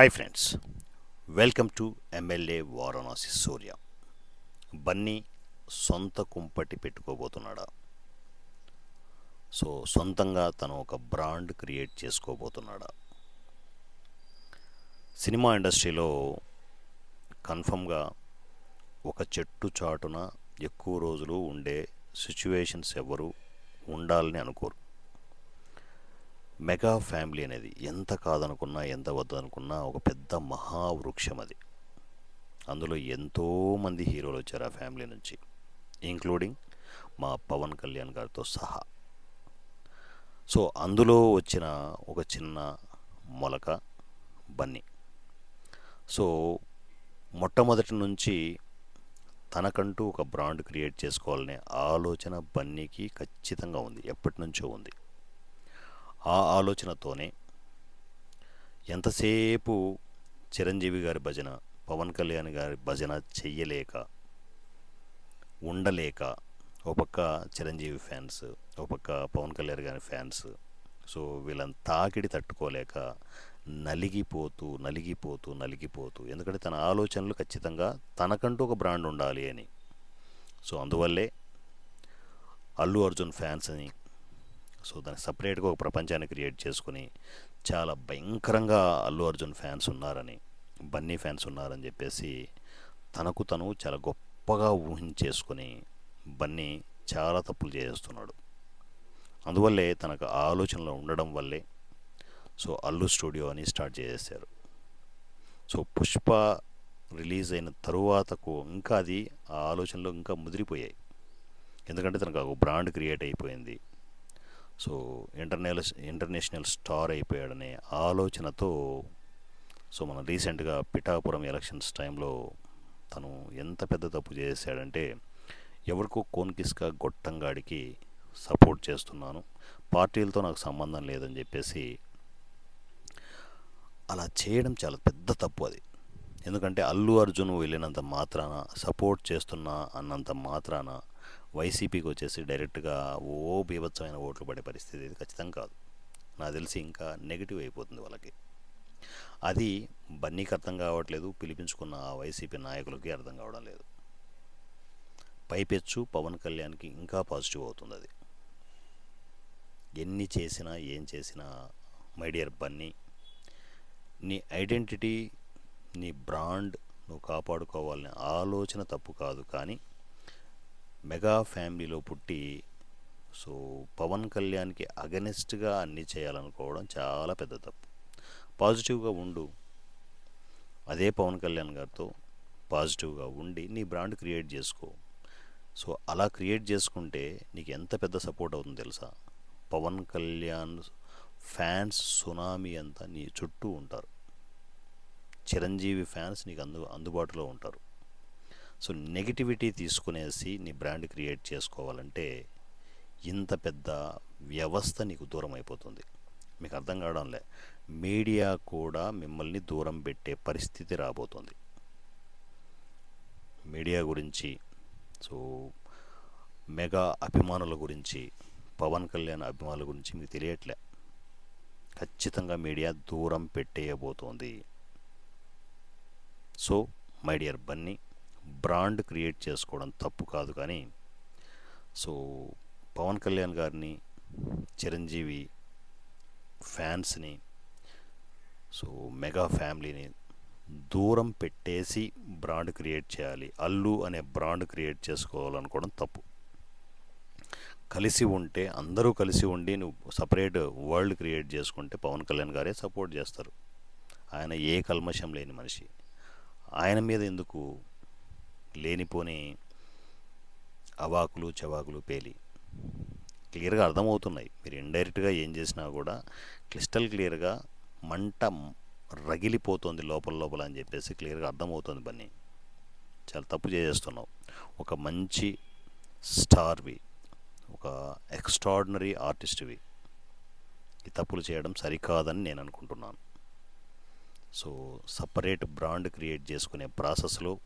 Hi friends welcome to MLA Varanasi Surya Bunny సొంత కుంపటి పెట్టుకోబోతున్నాడా? So సొంతంగా తను ఒక బ్రాండ్ క్రియేట్ చేసుకోబోతున్నాడా? సినిమా ఇండస్ట్రీలో కన్ఫర్మ్గా ఒక చెట్టు చాటున ఎక్కువ రోజులు ఉండే సిచ్యువేషన్స్ ఎవరు ఉండాలని అనుకోరు. మెగా ఫ్యామిలీ అనేది ఎంత కాదనుకున్నా ఎంత వద్దనుకున్నా ఒక పెద్ద మహావృక్షం అది. అందులో ఎంతోమంది హీరోలు వచ్చారు ఆ ఫ్యామిలీ నుంచి ఇంక్లూడింగ్ మా పవన్ కళ్యాణ్ గారితో సహా. సో అందులో వచ్చిన ఒక చిన్న మొలక బన్నీ. సో మొట్టమొదటి నుంచి తనకంటూ ఒక బ్రాండ్ క్రియేట్ చేసుకోవాలనే ఆలోచన బన్నీకి ఖచ్చితంగా ఉంది ఎప్పటి నుంచో ఉంది. ఆ ఆలోచనతోనే ఎంతసేపు చిరంజీవి గారి భజన పవన్ కళ్యాణ్ గారి భజన చెయ్యలేక ఉండలేక ఒక పక్క చిరంజీవి ఫ్యాన్స్ ఒక పక్క పవన్ కళ్యాణ్ గారి ఫ్యాన్స్ సో వీళ్ళని తాకిడి తట్టుకోలేక నలిగిపోతూ నలిగిపోతూ నలిగిపోతూ ఎందుకంటే తన ఆలోచనలు ఖచ్చితంగా తనకంటూ ఒక బ్రాండ్ ఉండాలి అని. సో అందువల్లే అల్లు అర్జున్ ఫ్యాన్స్ అని సో దానికి సపరేట్గా ఒక ప్రపంచాన్ని క్రియేట్ చేసుకుని చాలా భయంకరంగా అల్లు అర్జున్ ఫ్యాన్స్ ఉన్నారని బన్నీ ఫ్యాన్స్ ఉన్నారని చెప్పేసి తనకు తను చాలా గొప్పగా ఊహించేసుకొని బన్నీ చాలా తప్పులు చేస్తున్నాడు అందువల్లే తనకు ఆ ఆలోచనలో ఉండడం వల్లే సో అల్లు స్టూడియో అని స్టార్ట్ చేసేసారు సో పుష్ప రిలీజ్ అయిన తరువాతకు ఇంకా అది ఆ ఆలోచనలు ఇంకా ముదిరిపోయాయి. ఎందుకంటే తనకు ఒక బ్రాండ్ క్రియేట్ అయిపోయింది. సో ఇంటర్నేషనల్ ఇంటర్నేషనల్ స్టార్ అయిపోయాడనే ఆలోచనతో సో మనం రీసెంట్గా పిఠాపురం ఎలక్షన్స్ టైంలో తను ఎంత పెద్ద తప్పు చేశాడంటే ఎవరికో కోన్కిస్కా గొట్టంగాడికి సపోర్ట్ చేస్తున్నాను పార్టీలతో నాకు సంబంధం లేదని చెప్పేసి అలా చేయడం చాలా పెద్ద తప్పు అది. ఎందుకంటే అల్లు అర్జున్ వెళ్ళినంత మాత్రాన సపోర్ట్ చేస్తున్నా అన్నంత మాత్రాన వైసీపీకి వచ్చేసి డైరెక్ట్గా ఓ బీభత్సమైన ఓట్లు పడే పరిస్థితి ఇది ఖచ్చితంగా కాదు. నాకు తెలిసి ఇంకా నెగిటివ్ అయిపోతుంది వాళ్ళకి. అది బన్నీకి అర్థం కావట్లేదు పిలిపించుకున్న ఆ వైసీపీ నాయకులకి అర్థం కావడం లేదు. పైపెచ్చు పవన్ కళ్యాణ్కి ఇంకా పాజిటివ్ అవుతుంది అది. ఎన్ని చేసినా ఏం చేసినా మై డియర్ బన్నీ నీ ఐడెంటిటీ నీ బ్రాండ్ నువ్వు కాపాడుకోవాలనే ఆలోచన తప్పు కాదు కానీ మెగా ఫ్యామిలీలో పుట్టి సో పవన్ కళ్యాణ్కి అగనెస్ట్గా అన్నీ చేయాలనుకోవడం చాలా పెద్ద తప్పు. పాజిటివ్గా ఉండు. అదే పవన్ కళ్యాణ్ గారితో పాజిటివ్గా ఉండి నీ బ్రాండ్ క్రియేట్ చేసుకో. సో అలా క్రియేట్ చేసుకుంటే నీకు ఎంత పెద్ద సపోర్ట్ అవుతుంది తెలుసా? పవన్ కళ్యాణ్ ఫ్యాన్స్ సునామీ అంతా నీ చుట్టూ ఉంటారు. చిరంజీవి ఫ్యాన్స్ నీకు అందు అందుబాటులో ఉంటారు. సో నెగిటివిటీ తీసుకునేసి నీ బ్రాండ్ క్రియేట్ చేసుకోవాలంటే ఇంత పెద్ద వ్యవస్థ నీకు దూరం అయిపోతుంది. మీకు అర్థం కావడంలే. మీడియా కూడా మిమ్మల్ని దూరం పెట్టే పరిస్థితి రాబోతుంది. మీడియా గురించి సో మెగా అభిమానుల గురించి పవన్ కళ్యాణ్ అభిమానుల గురించి మీకు తెలియట్లే. ఖచ్చితంగా మీడియా దూరం పెట్టేయబోతోంది. So my dear Bunny brand create చేసుకోవడం తప్పు కాదు కానీ సో పవన్ కళ్యాణ్ గారిని చిరంజీవి ఫ్యాన్స్ని సో మెగా ఫ్యామిలీని దూరం పెట్టేసి బ్రాండ్ క్రియేట్ చేయాలి. అల్లు అనే బ్రాండ్ క్రియేట్ చేసుకోవాలనుకోవడం తప్పు. కలిసి ఉంటే అందరూ కలిసి ఉండి నువ్వు సపరేట్ వరల్డ్ క్రియేట్ చేసుకుంటే పవన్ కళ్యాణ్ గారే సపోర్ట్ చేస్తారు. ఆయన ఏ కల్మషం లేని మనిషి. ఆయన మీద ఎందుకు లేనిపోని అవాకులు చవాకులు పేలి. క్లియర్గా అర్థమవుతున్నాయి. మీరు ఇండైరెక్ట్గా ఏం చేసినా కూడా క్రిస్టల్ క్లియర్గా మంట రగిలిపోతుంది లోపల లోపల అని చెప్పేసి క్లియర్గా అర్థమవుతుంది బన్నీ. చాలా తప్పు చేసేస్తున్నావు. ఒక మంచి స్టార్వి ఒక ఎక్స్ట్రాడినరీ ఆర్టిస్ట్వి ఈ తప్పులు చేయడం సరికాదని నేను అనుకుంటున్నాను. సో సపరేట్ బ్రాండ్ క్రియేట్ చేసుకునే ప్రాసెస్లో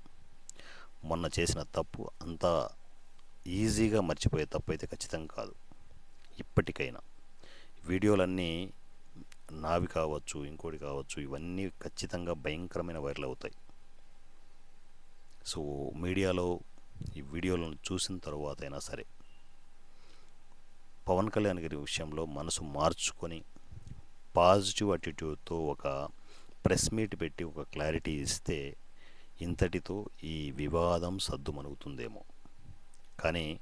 మొన్న చేసిన తప్పు అంత ఈజీగా మర్చిపోయే తప్పు అయితే ఖచ్చితంగా కాదు. ఇప్పటికైనా. వీడియోలన్నీ నావి కావచ్చు ఇంకోటి కావచ్చు ఇవన్నీ ఖచ్చితంగా భయంకరమైన వైరల్ అవుతాయి. సో మీడియాలో ఈ వీడియోలను చూసిన తర్వాత అయినా సరే పవన్ కళ్యాణ్ గారి విషయంలో మనసు మార్చుకొని పాజిటివ్ అటిట్యూడ్తో ఒక ప్రెస్ మీట్ పెట్టి ఒక క్లారిటీ ఇస్తే ఇంతటితో ఈ వివాదం సద్దుమనుగుతుందేమో కానీ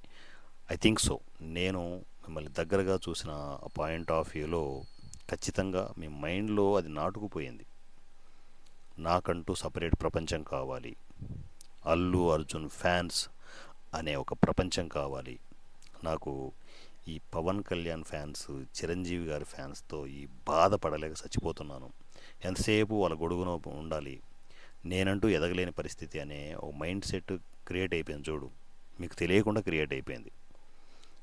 ఐ థింక్ సో నేను మిమ్మల్ని దగ్గరగా చూసిన పాయింట్ ఆఫ్ వ్యూలో ఖచ్చితంగా మీ మైండ్లో అది నాటుకుపోయింది. నాకంటూ సపరేట్ ప్రపంచం కావాలి. అల్లు అర్జున్ ఫ్యాన్స్ అనే ఒక ప్రపంచం కావాలి. నాకు ఈ పవన్ కళ్యాణ్ ఫ్యాన్స్ చిరంజీవి గారి ఫ్యాన్స్తో ఈ బాధపడలేక చచ్చిపోతున్నాను. ఎంతసేపు వాళ్ళ గొడుగున ఉండాలి. నేనంటూ ఎదగలేని పరిస్థితి అనే ఒక మైండ్ సెట్ క్రియేట్ అయిపోయింది చూడు. మీకు తెలియకుండా క్రియేట్ అయిపోయింది.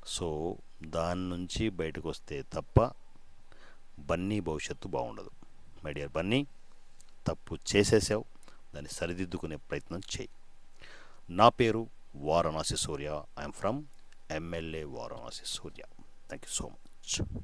సో దాని నుంచి బయటకు వస్తే తప్ప బన్నీ భవిష్యత్తు బాగుండదు. మై డియర్ బన్నీ తప్పు చేసేసావు. దాన్ని సరిదిద్దుకునే ప్రయత్నం చేయి. నా పేరు Varanasi Surya. I'm from MLA Varanasi Surya. Thank you so much.